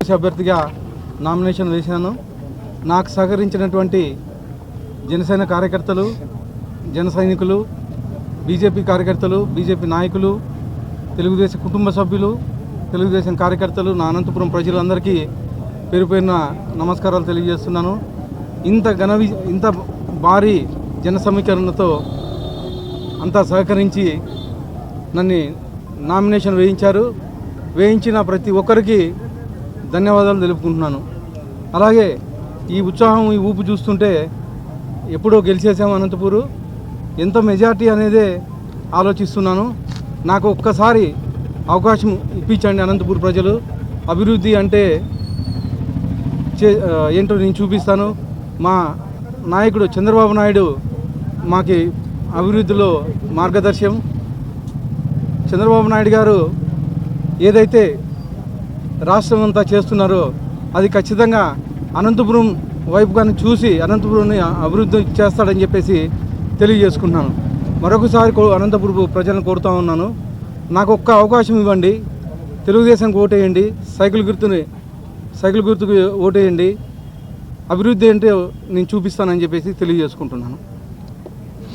అభ్యర్థిగా నామినేషన్ వేశాను. నాకు సహకరించినటువంటి జనసేన కార్యకర్తలు జన సైనికులు బీజేపీ కార్యకర్తలు బీజేపీ నాయకులు తెలుగుదేశం కుటుంబ సభ్యులు తెలుగుదేశం కార్యకర్తలు నా అనంతపురం ప్రజలందరికీ పేరు పేరున నమస్కారాలు తెలియజేస్తున్నాను. ఇంత ఘన ఇంత భారీ జన సమీకరణతో అంతా సహకరించి నన్ను నామినేషన్ వేయించారు. వేయించిన ప్రతి ఒక్కరికి ధన్యవాదాలు తెలుపుకుంటున్నాను. అలాగే ఈ ఉత్సాహం ఈ ఊపు చూస్తుంటే ఎప్పుడో గెలిచేసాము అనంతపూరు. ఎంత మెజార్టీ అనేదే ఆలోచిస్తున్నాను. నాకు ఒక్కసారి అవకాశం ఇప్పించండి అనంతపూర్ ప్రజలు. అభివృద్ధి అంటే చే ఏంటో నేను చూపిస్తాను. మా నాయకుడు చంద్రబాబు నాయుడు మాకి అభివృద్ధిలో మార్గదర్శం. చంద్రబాబు నాయుడు గారు ఏదైతే రాష్ట్రం అంతా చేస్తున్నారో. అది ఖచ్చితంగా అనంతపురం వైపు కానీ చూసి అనంతపురంని అభివృద్ధి చేస్తాడని చెప్పేసి తెలియజేసుకుంటున్నాను. మరొకసారి కో- అనంతపురం ప్రజలను కోరుతా ఉన్నాను. నాకు ఒక్క అవకాశం ఇవ్వండి. తెలుగుదేశానికి ఓటేయండి. సైకిల్ గుర్తుని సైకిల్ గుర్తుకు ఓటేయండి. అభివృద్ధి ఏంటో నేను చూపిస్తానని చెప్పేసి తెలియజేసుకుంటున్నాను.